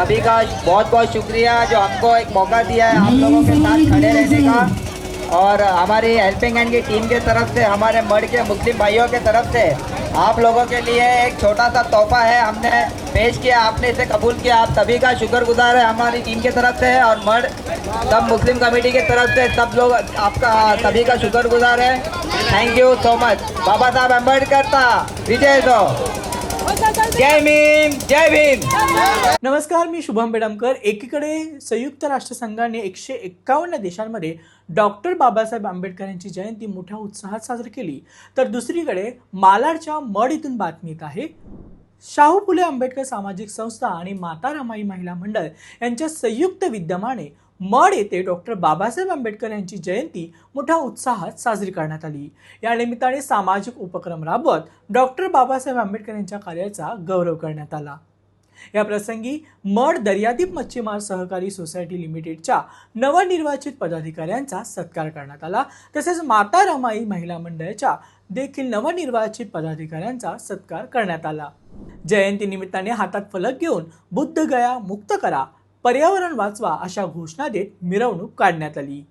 सभी का बहुत बहुत शुक्रिया जो हमको एक मौका दिया है आप लोगों के साथ खड़े रहने का। और हमारी हेल्पिंग हैंड की टीम के तरफ़ से, हमारे मर्ड के, मुस्लिम भाइयों के तरफ़ से आप लोगों के लिए एक छोटा सा तोहफा है। हमने पेश किया, आपने इसे कबूल किया। आप सभी का शुक्रगुजार है हमारी टीम की तरफ़ से और मर्ड सब मुस्लिम कमेटी की तरफ़ से सब लोग आपका, सभी का शुक्रगुजार है। थैंक यू सो मच बाबा साहब अंबेडकर था विजय दो। जय भीम जय भीम. नमस्कार मी शुभम बेडमकर. एकीकडे संयुक्त राष्ट्रसंघाने एकशे एक्कावन्न देशांमध्ये डॉक्टर बाबासाहेब आंबेडकर यांची जयंती मोठ्या उत्साहात साजरी केली. तर दुसरीकडे मालाडच्या मड इथून बातमी येत आहे. शाहू फुले आंबेडकर सामाजिक संस्था आणि माता रमाई महिला मंडळ यांच्या संयुक्त विद्यमाने मड येथे डॉक्टर बाबासाहेब आंबेडकर यांची जयंती मोठ्या उत्साहात साजरी करण्यात आली. या निमित्ताने सामाजिक उपक्रम राबवत डॉक्टर बाबासाहेब आंबेडकर यांच्या कार्याचा गौरव करण्यात आला. या प्रसंगी मड दर्यादीप मच्छीमार सहकारी सोसायटी लिमिटेडच्या नवनिर्वाचित पदाधिकाऱ्यांचा सत्कार करण्यात आला. तसेच माता रमाई महिला मंडळाच्या देखील नवनिर्वाचित पदाधिकाऱ्यांचा सत्कार करण्यात आला. जयंती निमित्ताने हातात फलक घेऊन बुद्ध गया मुक्त करा. पर्यावरण वाचवा अशा घोषणा देत मिरवणूक काढण्यात आली.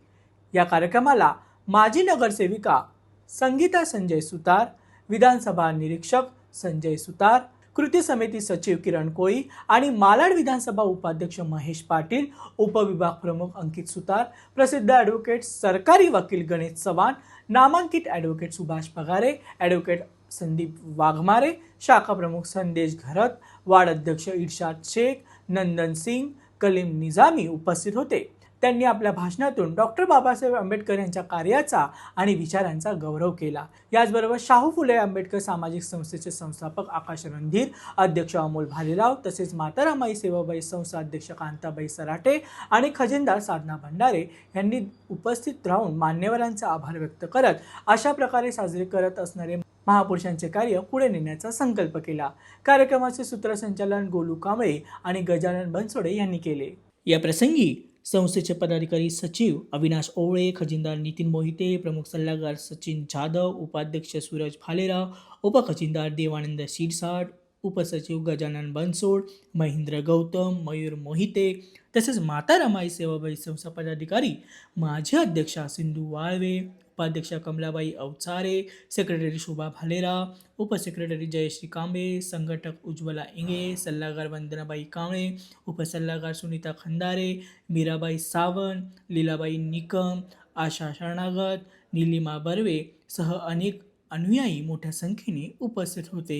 या कार्यक्रमाला माजी नगरसेविका संगीता संजय सुतार विधानसभा निरीक्षक संजय सुतार कृती समिती सचिव किरण कोळी आणि मालाड विधानसभा उपाध्यक्ष महेश पाटील उपविभाग प्रमुख अंकित सुतार प्रसिद्ध ॲडव्होकेट सरकारी वकील गणेश चव्हाण नामांकित ॲडव्होकेट सुभाष पगारे ॲडव्होकेट संदीप वाघमारे शाखा प्रमुख संदेश घरत वार्ड अध्यक्ष इर्शाद शेख नंदन सिंग कलीम निजामी उपस्थित होते. त्यांनी आपल्या भाषणातून डॉक्टर बाबासाहेब आंबेडकर यांच्या कार्याचा आणि विचारांचा गौरव केला. याचबरोबर शाहू फुले आंबेडकर सामाजिक संस्थेचे संस्थापक आकाश रणधीर अध्यक्ष अमोल भालेराव तसेच मातारामाई सेवाबाई संस्था अध्यक्ष कांताबाई सराटे आणि खजिनदार साधना भंडारे यांनी उपस्थित राहून मान्यवरांचे आभार व्यक्त करत अशा प्रकारे साजरे करत असणारे महापुरुषांचे कार्य पुढे नेण्याचा संकल्प केला. कार्यक्रमाचे सूत्रसंचालन गोलू कांबळे आणि गजानन बनसोडे यांनी केले. या प्रसंगी संस्थेचे पदाधिकारी सचिव अविनाश ओवळे खजिनदार नितीन मोहिते प्रमुख सल्लागार सचिन जाधव उपाध्यक्ष सूरज भालेराव उपखजिनदार देवानंद शिरसाट उपसचिव गजानन बनसोड महेंद्र गौतम मयूर मोहिते तसेच माता रमाई सेवाबाई संस्था पदाधिकारी माजी अध्यक्षा सिंधू वाळवे उपाध्यक्षा कमलाबाई अवचारे सेक्रेटरी शोभा भालेरा उपसेक्रेटरी जयश्री कांबे संघटक उज्ज्वला इंगे सल्लागार वंदनाबाई कांबळे उपसल्लागार सुनीता खंदारे मीराबाई सावंत लीलाबाई निकम आशा शरणागत निलिमा बर्वे सह अनेक अनुयायी मोठ्या संख्येने उपस्थित होते.